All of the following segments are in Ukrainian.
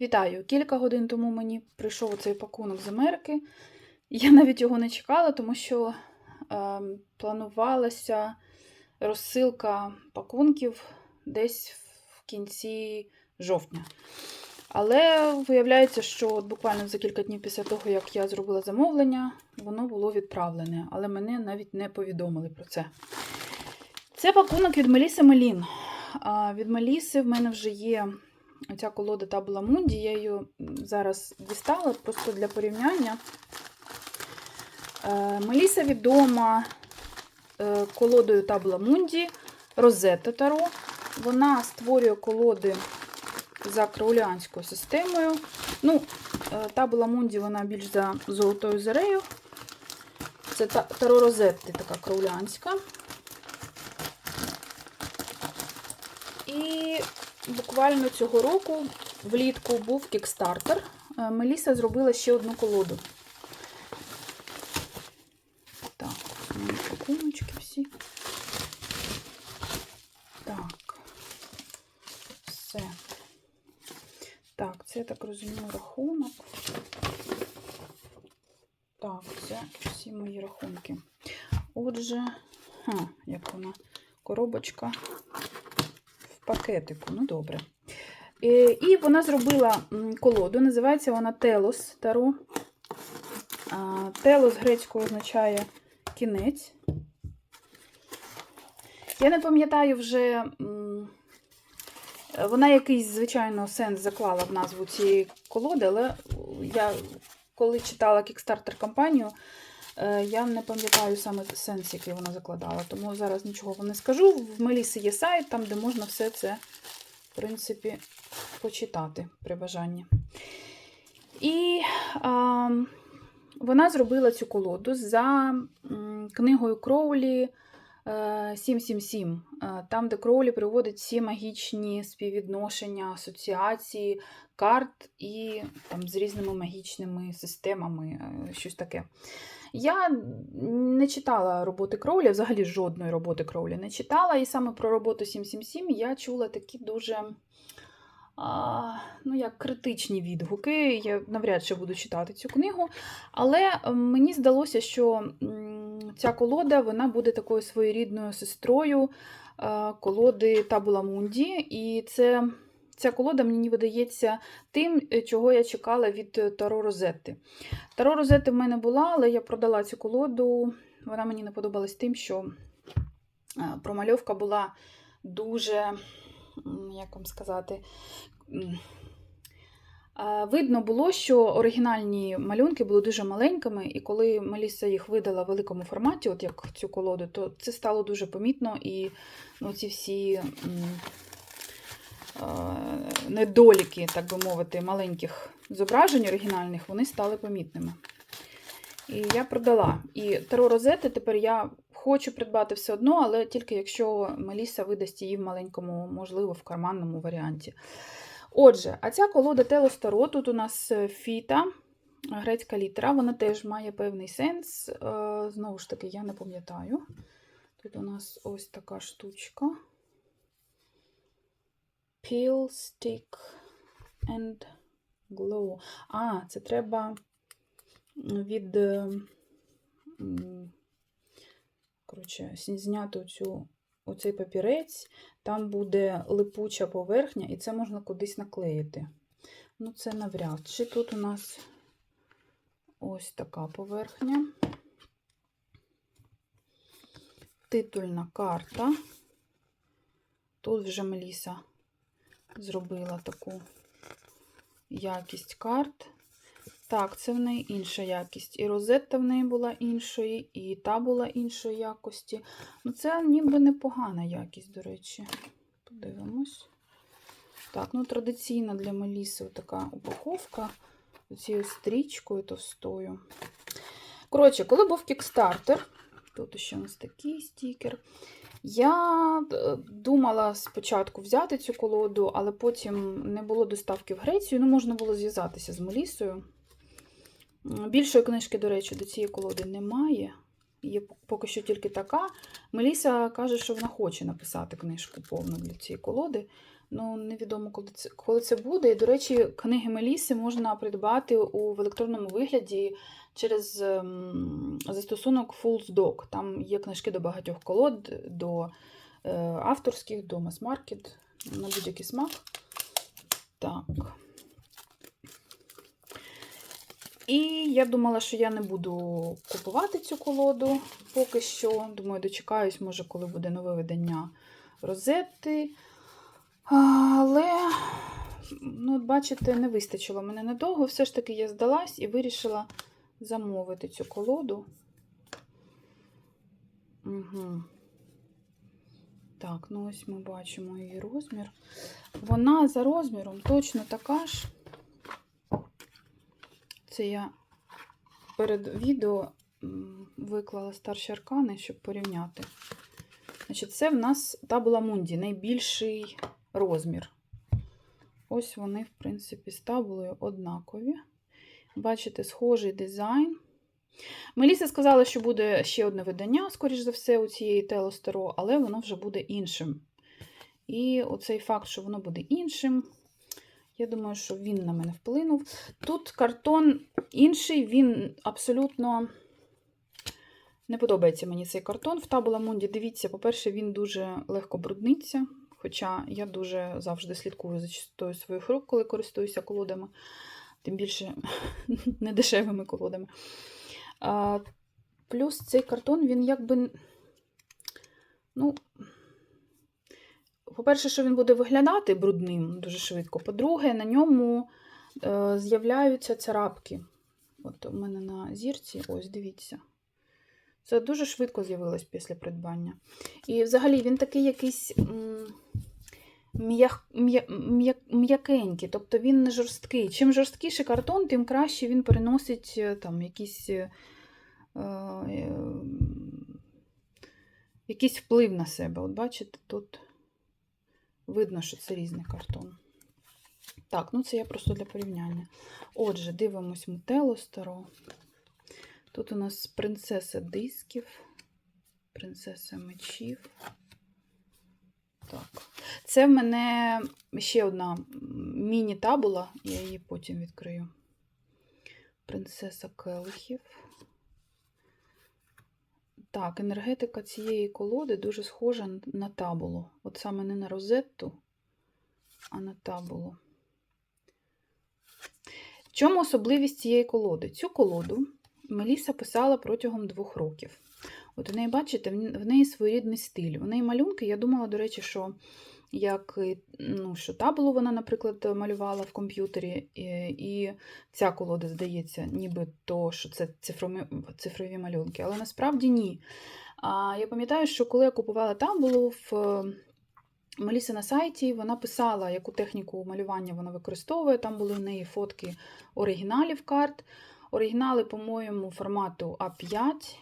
Вітаю! Кілька годин тому мені прийшов цей пакунок з Америки. Я навіть його не чекала, тому що е, планувалася розсилка пакунків десь в кінці жовтня. Але виявляється, що от буквально за кілька днів після того, як я зробила замовлення, воно було відправлене, але мене навіть не повідомили про це. Це пакунок від Меліси Мелін. Від Меліси в мене вже є оця колода Табула Мунді. Я її зараз дістала просто для порівняння. Е, Меліса відома е, колодою Табула Мунді Розетта Таро. Вона створює колоди за крауліанською системою. Ну, е, Табула Мунді вона більш за золотою зорею. Це Таро Розетти така крауліанська. І буквально цього року влітку був кікстартер. Е, Меліса зробила ще одну колоду. Так, пакуночки всі. Так. Все. Так, це я так розумію рахунок. Так, це всі мої рахунки. Отже, ха, як вона, коробочка пакетику. Ну, добре. Е, І вона зробила колоду, називається вона Телос Таро. Телос грецькою означає кінець. Я не пам'ятаю вже, вона якийсь, звичайно, сенс заклала в назву цієї колоди, але я коли читала Kickstarter кампанію, я не пам'ятаю саме сенс, який вона закладала. Тому зараз нічого вам не скажу. В Меліси є сайт, там, де можна все це, в принципі, почитати при бажанні. І а, вона зробила цю колоду за книгою Кроулі е, 777, е, там, де Кроулі приводить всі магічні співвідношення, асоціації, карт і там, з різними магічними системами, е, щось таке. Я не читала роботи Кроулі, взагалі жодної роботи Кроулі не читала, і саме про роботу 777 я чула такі дуже а, ну, як критичні відгуки. Я навряд чи буду читати цю книгу. Але е, мені здалося, що ця колода вона буде такою своєрідною сестрою е, колоди Табула Мунді. І це, ця колода мені видається тим, е, чого я чекала від е, Таро Розетти. Таро Розетти в мене була, але я продала цю колоду. Вона мені не подобалась тим, що е, промальовка була дуже, як вам сказати, Видно було, що оригінальні малюнки були дуже маленькими, і коли Меліса їх видала в великому форматі, от як цю колоду, то це стало дуже помітно, і ну, ці всі недоліки, так би мовити, маленьких зображень оригінальних, вони стали помітними. І я продала. І Таро Розети тепер я хочу придбати все одно, але тільки якщо Меліса видасть її в маленькому, можливо, в карманному варіанті. Отже, а ця колода Телос Таро, тут у нас е, фіта, грецька літера, вона теж має певний сенс. Е, Знову ж таки, я не пам'ятаю. Тут у нас ось така штучка. Peel, stick and glow. А, це треба від. Коротше, зняти цю, оцей папірець, там буде липуча поверхня, і це можна кудись наклеїти. Ну, це навряд чи тут у нас ось така поверхня. Титульна карта. Тут вже Меліса зробила таку якість карт. Так, це в неї інша якість. І розетта в неї була іншої, і та була іншої якості. Ну, це ніби непогана якість, до речі. Подивимось. Так, ну традиційна для Меліси така упаковка цією стрічкою товстою. Коротше, коли був кікстартер, тут ще у нас такий стікер. Я е, думала спочатку взяти цю колоду, але потім не було доставки в Грецію. Ну, можна було зв'язатися з Мелісою. Більшої книжки, до речі, до цієї колоди немає. Є поки що тільки така. Меліса каже, що вона хоче написати книжку повну для цієї колоди. Ну, невідомо, коли це, коли це буде. І, до речі, книги Меліси можна придбати у в електронному вигляді через ем, застосунок Fools Doc. Там є книжки до багатьох колод, до е, авторських, до мас-маркет, на будь-який смак. Так. І я думала, що я не буду купувати цю колоду поки що. Думаю, дочекаюсь, може, коли буде нове видання розетти. Але, ну, бачите, не вистачило мене надовго. Все ж таки я здалась і вирішила замовити цю колоду. Угу. Так, ну ось ми бачимо її розмір. Вона за розміром точно така ж. Це я перед відео виклала старші аркани, щоб порівняти. Значить, це в нас табула Мунді, найбільший розмір. Ось вони, в принципі, з табулою однакові. Бачите, схожий дизайн. Меліса сказала, що буде ще одне видання, скоріш за все, у цієї Телостеро, але воно вже буде іншим. І оцей факт, що воно буде іншим, я думаю, що він на мене вплинув. Тут картон інший, він абсолютно не подобається мені цей картон в Табула Мунді. Дивіться, по-перше, він дуже легко брудниться. Хоча я дуже завжди слідкую за чистотою своїх рук, коли користуюся колодами, тим більше недешевими колодами. А, плюс цей картон, він якби. Ну, по-перше, що він буде виглядати брудним дуже швидко. По-друге, на ньому е, з'являються царапки. От у мене на зірці, ось дивіться. Це дуже швидко з'явилось після придбання. І взагалі він такий якийсь м, м'як- м'я- м'я- м'якенький, тобто він не жорсткий. Чим жорсткіший картон, тим краще він переносить е, там якісь. е, е, якийсь вплив на себе. От бачите, тут видно, що це різний картон. Так, ну це я просто для порівняння. Отже, дивимось Мутело старо. Тут у нас принцеса дисків, принцеса мечів. Так. Це в мене ще одна міні-табула, я її потім відкрию. Принцеса келихів. Так, енергетика цієї колоди дуже схожа на табулу. От саме не на розетту, а на табулу. В чому особливість цієї колоди? Цю колоду Меліса писала протягом двох років. От в неї, бачите, в неї своєрідний стиль. У неї малюнки, я думала, до речі, що як ну, що табулу вона, наприклад, малювала в комп'ютері, і, і ця колода, здається, ніби то, що це цифрові, цифрові малюнки. Але насправді ні. А, я пам'ятаю, що коли я купувала табулу в е, на сайті, вона писала, яку техніку малювання вона використовує. Там були в неї фотки оригіналів карт. Оригінали, по-моєму, формату А5.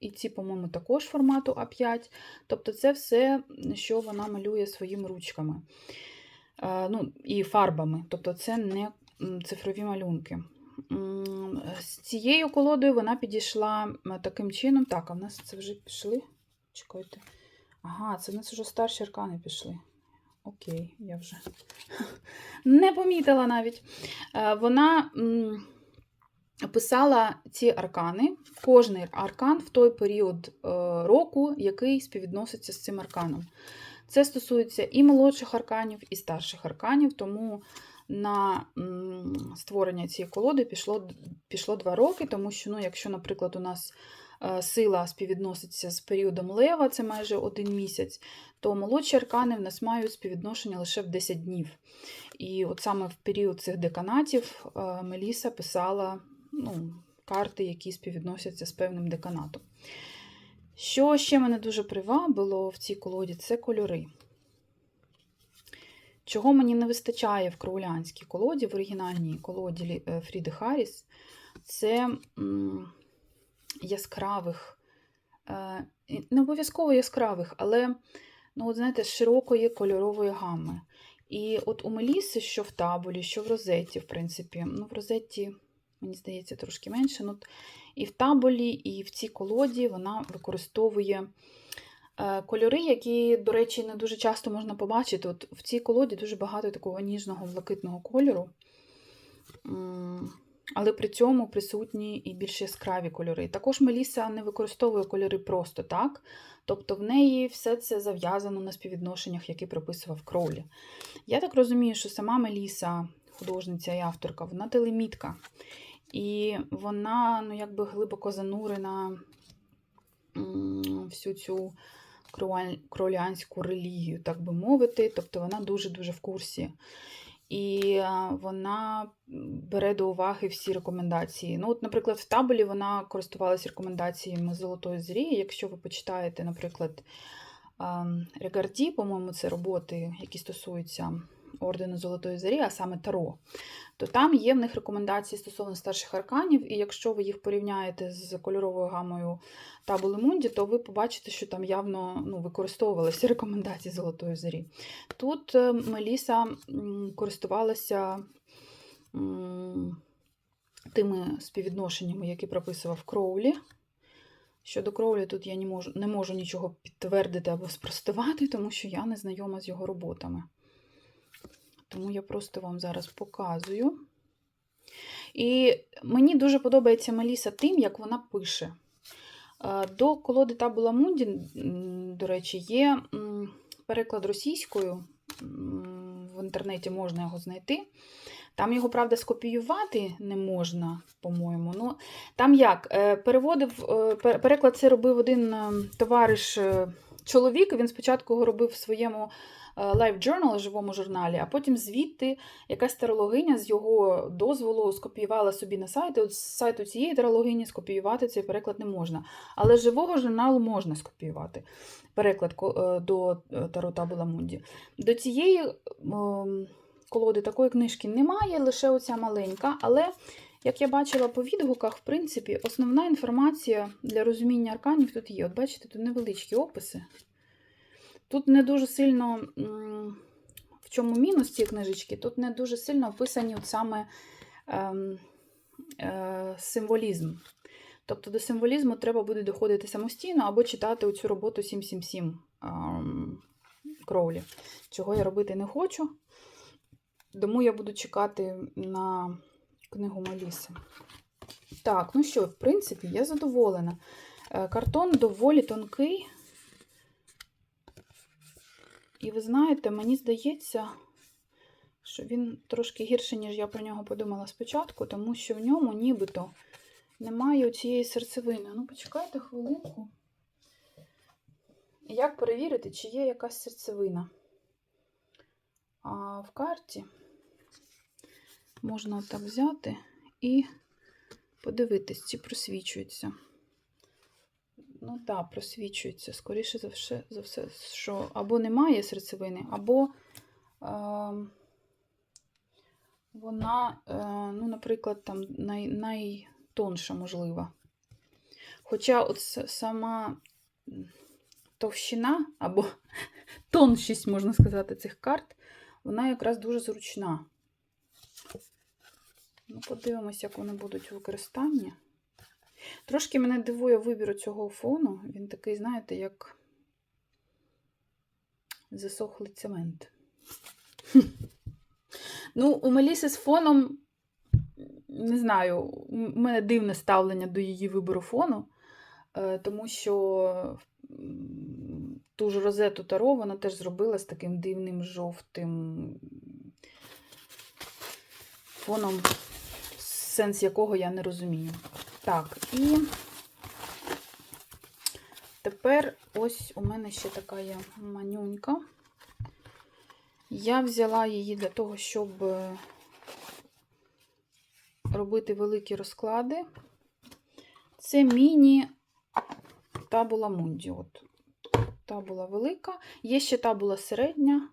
І ці, по-моєму, також формату А5. Тобто, це все, що вона малює своїми ручками. Ну, і фарбами. Тобто, це не цифрові малюнки. З цією колодою вона підійшла таким чином. Так, а в нас це вже пішли. Чекайте. Ага, це в нас вже старші аркани пішли. Окей, я вже не помітила навіть. Вона писала ці аркани, кожний аркан в той період е, року, який співвідноситься з цим арканом. Це стосується і молодших арканів, і старших арканів, тому на створення цієї колоди пішло, пішло два роки, тому що, ну, якщо, наприклад, у нас е, сила співвідноситься з періодом лева, це майже один місяць, то молодші аркани в нас мають співвідношення лише в 10 днів. І от саме в період цих деканатів е, Меліса писала ну, карти, які співвідносяться з певним деканатом. Що ще мене дуже привабило в цій колоді, це кольори. Чого мені не вистачає в кроулянській колоді, в оригінальній колоді е, Фріди Харріс, це яскравих, е, не обов'язково яскравих, але ну, от, знаєте, широкої кольорової гами. І от у Меліси, що в табулі, що в розетті, в принципі, ну, в розетті, мені здається, трошки менше. Ну, і в табулі, і в цій колоді вона використовує Е, Кольори, які, до речі, не дуже часто можна побачити. От в цій колоді дуже багато такого ніжного блакитного кольору. Але при цьому присутні і більш яскраві кольори. Також Меліса не використовує кольори просто так. Тобто в неї все це зав'язано на співвідношеннях, які прописував Кроулі. Я так розумію, що сама Меліса, художниця і авторка, вона телемітка. І вона ну, якби глибоко занурена всю цю кролянську релігію, так би мовити. Тобто вона дуже-дуже в курсі. І вона бере до уваги всі рекомендації. Ну, от, наприклад, в табелі вона користувалася рекомендаціями Золотої Зрі. Якщо ви почитаєте, наприклад, Регарді, по-моєму, це роботи, які стосуються ордену Золотої Зарі, а саме Таро, то там є в них рекомендації стосовно старших арканів, і якщо ви їх порівняєте з кольоровою гамою Табули Мунді, то ви побачите, що там явно ну, використовувалися рекомендації Золотої Зарі. Тут е, Меліса користувалася тими співвідношеннями, які прописував Кроулі. Щодо Кроулі, тут я не можу, не можу нічого підтвердити або спростувати, тому що я не знайома з його роботами. Тому я просто вам зараз показую. І мені дуже подобається Меліса тим, як вона пише. Е, До колоди Табула Мунді, до речі, є переклад російською. В інтернеті можна його знайти. Там його, правда, скопіювати не можна, по-моєму. Ну, там як? Е, Переводив, е, переклад це робив один е, товариш чоловік. Він спочатку його робив в своєму Life Journal, живому журналі, а потім звідти якась тарологиня з його дозволу скопіювала собі на сайт. От з сайту цієї тарологині скопіювати цей переклад не можна. Але з живого журналу можна скопіювати переклад е, до е, Таро Табула Мунді. До цієї ем, колоди такої книжки немає, лише оця маленька. Але, як я бачила по відгуках, в принципі, основна інформація для розуміння арканів тут є. От бачите, тут невеличкі описи. Тут не дуже сильно, в чому мінус цієї книжечки, тут не дуже сильно описані от саме ем, е, символізм. Тобто до символізму треба буде доходити самостійно або читати оцю роботу 777 ем, Кроулі, чого я робити не хочу. Тому я буду чекати на книгу Маліси. Так, ну що, в принципі, я задоволена. Е, Картон доволі тонкий. І ви знаєте, мені здається, що він трошки гірший, ніж я про нього подумала спочатку, тому що в ньому нібито немає цієї серцевини. Ну, почекайте хвилинку. Як перевірити, чи є якась серцевина? А в карті можна так взяти і подивитись, чи просвічується. Ну так, просвічується. Скоріше за все, за все, що або немає серцевини, або е, вона, е, ну, наприклад, там най, найтонша можлива. Хоча от сама товщина або тоншість, можна сказати, цих карт, вона якраз дуже зручна. Ну, подивимось, як вони будуть у використанні. Трошки мене дивує вибір цього фону. Він такий, знаєте, як засохлий цемент. Ну, у Меліси з фоном, не знаю, у мене дивне ставлення до її вибору фону, е, тому що ту ж розету Таро вона теж зробила з таким дивним жовтим фоном, сенс якого я не розумію. Так, і тепер ось у мене ще така є манюнька. Я взяла її для того, щоб е, робити великі розклади. Це міні табула Мунді. От. Табула велика. Є ще табула середня,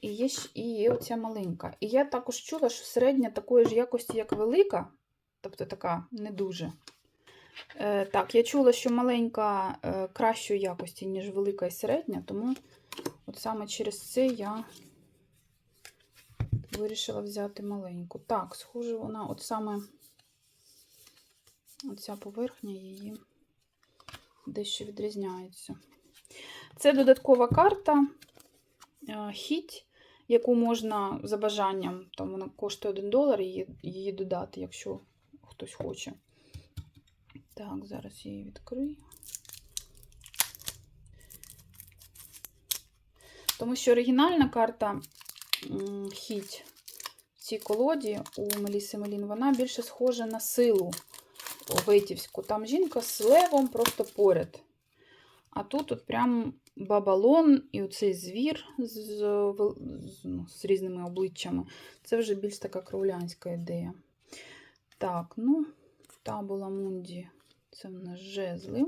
і є, і є оця маленька. І я також чула, що середня такої ж якості, як велика, тобто така не дуже. Е, так, я чула, що маленька е, кращої якості, ніж велика і середня, тому от саме через це я вирішила взяти маленьку. Так, схоже, вона от саме оця поверхня її дещо відрізняється. Це додаткова карта е, хіть, яку можна за бажанням, там вона коштує 1 долар, її, її додати, якщо хтось хоче. Так, зараз її відкрию. Тому що оригінальна карта хіть в цій колоді у Меліси Мелін, вона більше схожа на силу Витівську. Там жінка з левом просто поряд. А тут от прям бабалон і оцей звір з, вел- з, ну, з різними обличчями. Це вже більш така кровлянська ідея. Так, ну, табула Мунді. Це в нас жезли.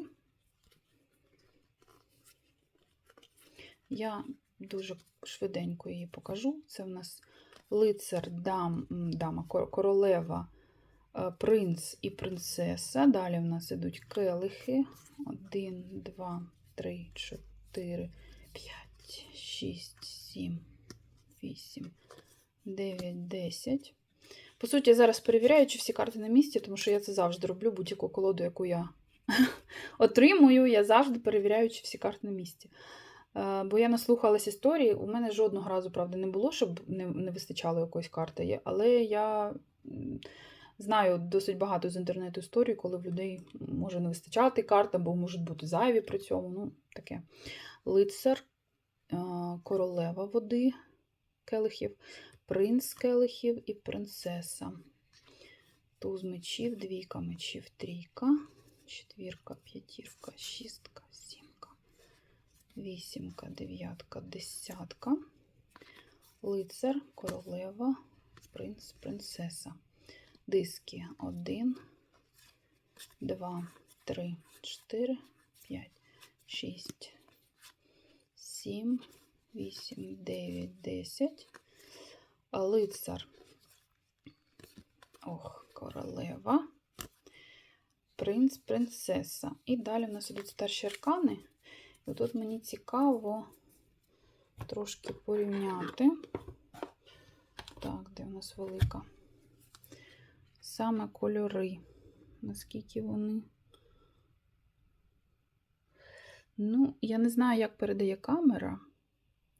Я дуже швиденько її покажу. Це в нас лицар, дам, дама, королева, е, принц і принцеса. Далі в нас ідуть келихи. Один, два, три, чотири, п'ять, шість, сім, вісім, дев'ять, десять. По суті, я зараз перевіряю, чи всі карти на місці, тому що я це завжди роблю, будь-яку колоду, яку я отримую, я завжди перевіряю, чи всі карти на місці. Е, Бо я наслухалась історії, у мене жодного разу, правда, не було, щоб не, вистачало якоїсь карти. Але я знаю досить багато з інтернету історій, коли в людей може не вистачати карт, або можуть бути зайві при цьому. Ну, таке. Лицар, е, королева води келихів, принц келихів і принцеса. Туз мечів, двійка мечів, трійка, четвірка, п'ятірка, шістка, сімка, вісімка, дев'ятка, десятка, лицар, королева, принц, принцеса. Диски 1, 2, 3, 4, 5, 6, 7, 8, 9, 10. Лицар. Ох, королева. Принц, принцеса. І далі в нас ідуть старші аркани. І тут мені цікаво трошки порівняти. Так, де у нас велика? Саме кольори. Наскільки вони. Ну, я не знаю, як передає камера.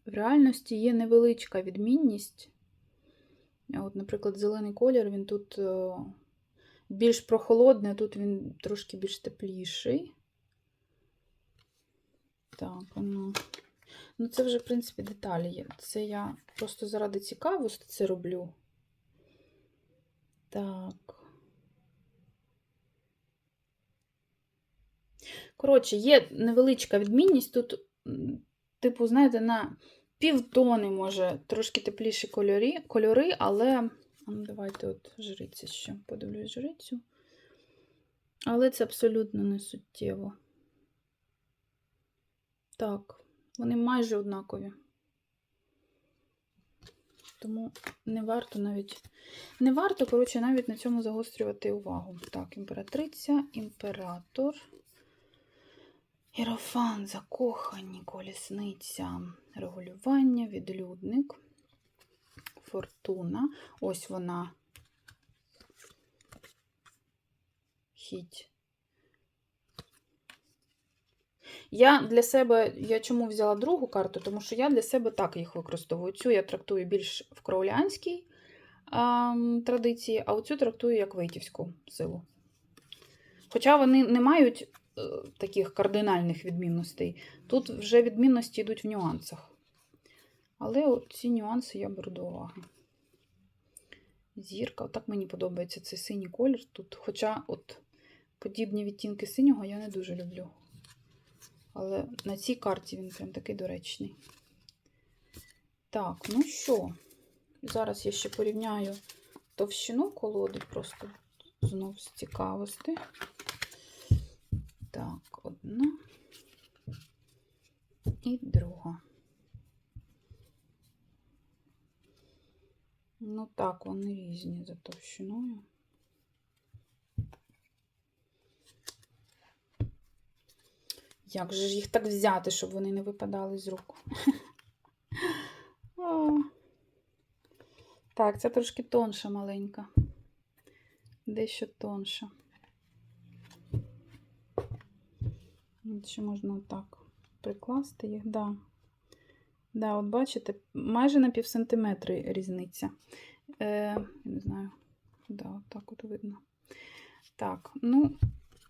В реальності є невеличка відмінність. От, наприклад, зелений колір, він тут е, більш прохолодний, а тут він трошки більш тепліший. Так, ну. Ну, це вже, в принципі, деталі. Це я просто заради цікавості це роблю. Так. Коротше, є невеличка відмінність. Тут, типу, знаєте, на півтони, може, трошки тепліші кольори, кольори але. Ну, давайте от жриця ще подивлюсь жрицю. Але це абсолютно не суттєво. Так, вони майже однакові. Тому не варто навіть. Не варто, коротше, навіть на цьому загострювати увагу. Так, імператриця, імператор. Єрофан, закохані, колісниця, регулювання, відлюдник, фортуна. Ось вона. Хіть. Я для себе, я чому взяла другу карту? Тому що я для себе так їх використовую. Цю я трактую більш в кроулянській ем, традиції, а оцю трактую як вейтівську силу. Хоча вони не мають таких кардинальних відмінностей. Тут вже відмінності йдуть в нюансах. Але ці нюанси я беру до уваги. Зірка, отак мені подобається цей синій колір тут. Хоча от подібні відтінки синього я не дуже люблю. Але на цій карті він прям такий доречний. Так, ну що, зараз я ще порівняю товщину колоди, просто знов з цікавості. Так, одна і друга. Ну так, вони різні за товщиною. Як же ж їх так взяти, щоб вони не випадали з рук? Так, це трошки тонша маленька. Дещо тонша. Ще можна отак прикласти їх, да. Да, от бачите, майже на пів сантиметри різниця. Е, не знаю, да, от так от видно. Так, ну,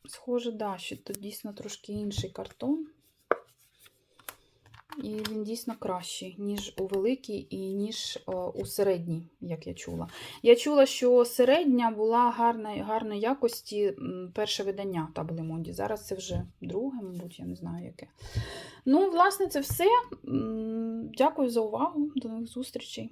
схоже, да, що тут дійсно трошки інший картон. І він дійсно кращий, ніж у великій і ніж о, у середній, як я чула. Я чула, що середня була гарної, гарної якості перше видання табли Монді. Зараз це вже друге, мабуть, я не знаю яке. Ну, власне, це все. Дякую за увагу. До нових зустрічей.